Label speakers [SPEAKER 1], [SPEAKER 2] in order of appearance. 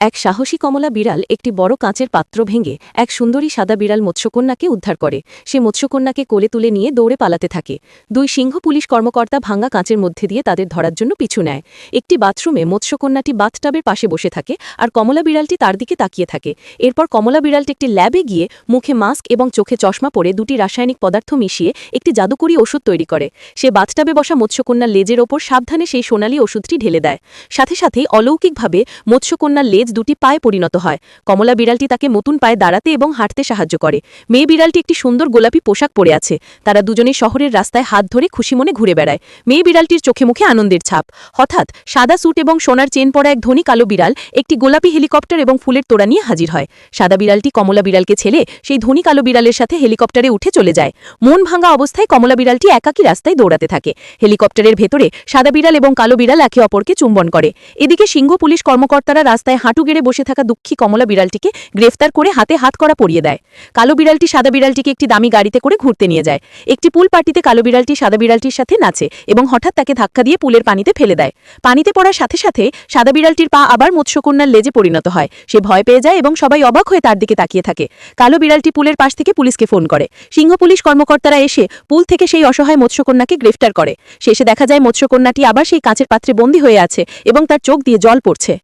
[SPEAKER 1] এক সাহসী কমলা বিড়াল একটি বড় কাঁচের পাত্র ভেঙে এক সুন্দরী সাদা বিড়াল মৎস্যকন্যাকে উদ্ধার করে। সে মৎস্যকন্যাকে কোলে তুলে নিয়ে দৌড়ে পালাতে থাকে। দুই সিংহ পুলিশ কর্মকর্তা ভাঙ্গা কাঁচের মধ্যে দিয়ে তাদের ধরার জন্য পিছু নেয়। একটি বাথরুমে মৎস্যকন্যাটি বাথটাবের পাশে বসে থাকে আর কমলা বিড়ালটি তার দিকে তাকিয়ে থাকে। এরপর কমলা বিড়ালটি একটি ল্যাবে গিয়ে মুখে মাস্ক এবং চোখে চশমা পরে দুটি রাসায়নিক পদার্থ মিশিয়ে একটি জাদুকরী ওষুধ তৈরি করে। সে বাথটাবে বসা মৎস্যকন্যার লেজের ওপর সাবধানে সেই সোনালী ওষুধটি ঢেলে দেয়। সাথে সাথেই অলৌকিকভাবে মৎস্যকন্যার লেজ দুটি পায়ে পরিণত হয়। কমলা বিড়ালটি তাকে নতুন পায়ে দাঁড়াতে এবং হাঁটতে সাহায্য করে। মেয়ে বিড়ালটি একটি সুন্দর গোলাপি পোশাক পরে আছে। তারা দুজনে শহরের রাস্তায় হাত ধরে খুশি মনে ঘুরে বেড়ায়। মেয়ে বিড়ালটির চোখে মুখে আনন্দের ছাপ। হঠাৎ সাদা স্যুট এবং সোনার চেন পরা এক ধনী কালো বিড়াল একটি গোলাপি হেলিকপ্টার এবং ফুলের তোড়া নিয়ে হাজির হয়। সাদা বিড়ালটি কমলা বিড়ালকে ছেলে, সেই ধনী কালো বিড়ালের সাথে হেলিকপ্টারে উঠে চলে যায়। মন ভাঙা অবস্থায় কমলা বিড়ালটি একাকী রাস্তায় দৌড়াতে থাকে। হেলিকপ্টারের ভেতরে সাদা বিড়াল এবং কালো বিড়াল একে অপরকে চুম্বন করে। এদিকে সিংহ পুলিশ কর্মকর্তারা রাস্তায় হাঁটু গেড়ে বসে থাকা দুঃখী কমলা বিড়ালটিকে গ্রেফতার করে হাতে হাত করা পরিয়ে দেয়। কালো বিড়ালটি সাদা বিড়ালটিকে একটি দামি গাড়িতে করে ঘুরতে নিয়ে যায়। একটি পুল পার্টিতে কালো বিড়ালটি সাদা বিড়ালটির সাথে নাচে এবং হঠাৎ তাকে ধাক্কা দিয়ে পুলের পানিতে ফেলে দেয়। পানিতে পড়ার সাথে সাথে সাদা বিড়ালটির পা আবার মৎস্যকন্যার লেজে পরিণত হয়। সে ভয় পেয়ে যায় এবং সবাই অবাক হয়ে তার দিকে তাকিয়ে থাকে। কালো বিড়ালটি পুলের পাশ থেকে পুলিশকে ফোন করে। সিংহ পুলিশ কর্মকর্তারা এসে পুল থেকে সেই অসহায় মৎস্যকন্যাকে গ্রেফতার করে। শেষে দেখা যায় মৎস্যকন্যাটি আবার সেই কাঁচের পাত্রে বন্দী হয়ে আছে এবং তার চোখ দিয়ে জল পড়ছে।